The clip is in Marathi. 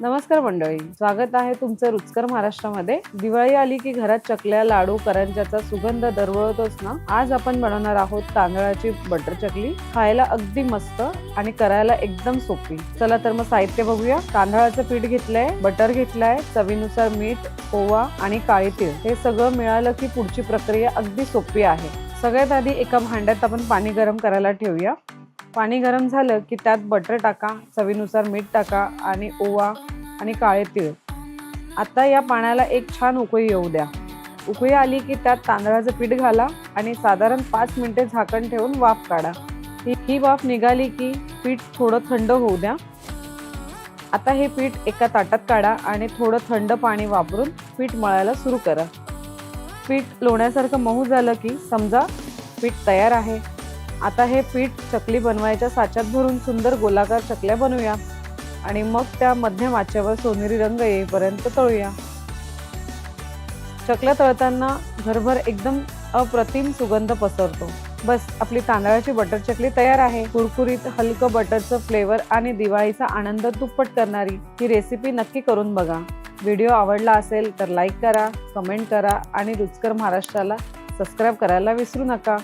नमस्कार मंडळी स्वागत आहे तुमचं रुचकर महाराष्ट्रामध्ये. दिवाळी आली की घरात चकल्या लाडू करंजाचा सुगंध दरवळतोच ना? आज आपण बनवणार आहोत तांदळाची बटर चकली. खायला अगदी मस्त आणि करायला एकदम सोपी. चला तर मग साहित्य बघूया. तांदळाचं पीठ घेतलंय बटर घेतलाय चवीनुसार मीठ ओवा आणि काळी तीळ. हे सगळं मिळालं की पुढची प्रक्रिया अगदी सोपी आहे. सगळ्यात आधी एका भांड्यात आपण पाणी गरम करायला ठेवूया. पाणी गरम झालं की त्यात बटर टाका चवीनुसार मीठ टाका आणि ओवा आणि काळे तीळ. आता या पाण्याला एक छान उकळी येऊ द्या. उकळी आली की त्यात तांदळाचं पीठ घाला आणि साधारण पाच मिनिटे झाकण ठेवून वाफ काढा. ही ही वाफ निघाली की पीठ थोडं थंड होऊ द्या. आता हे पीठ एका ताटात काढा आणि थोडं थंड पाणी वापरून पीठ मळायला सुरू करा. पीठ लोण्यासारखं मऊ झालं की समजा पीठ तयार आहे. आता हे पीठ चकली बनवायच्या साच्यात भरून सुंदर गोलाकार चकल्या बनवूया. आणि मग त्या मध्यम आचेवर सोनेरी रंग येईपर्यंत तळूया. चकल्या तळताना घरभर एकदम अप्रतिम सुगंध पसरतो. बस आपली तांदळाची बटर चकली तयार आहे. कुरकुरीत हलकं बटरचं फ्लेवर आणि दिवाळीचा आनंद दुप्पट करणारी ही रेसिपी नक्की करून बघा. व्हिडिओ आवडला असेल तर लाईक करा कमेंट करा आणि रुचकर महाराष्ट्राला सबस्क्राईब करायला विसरू नका.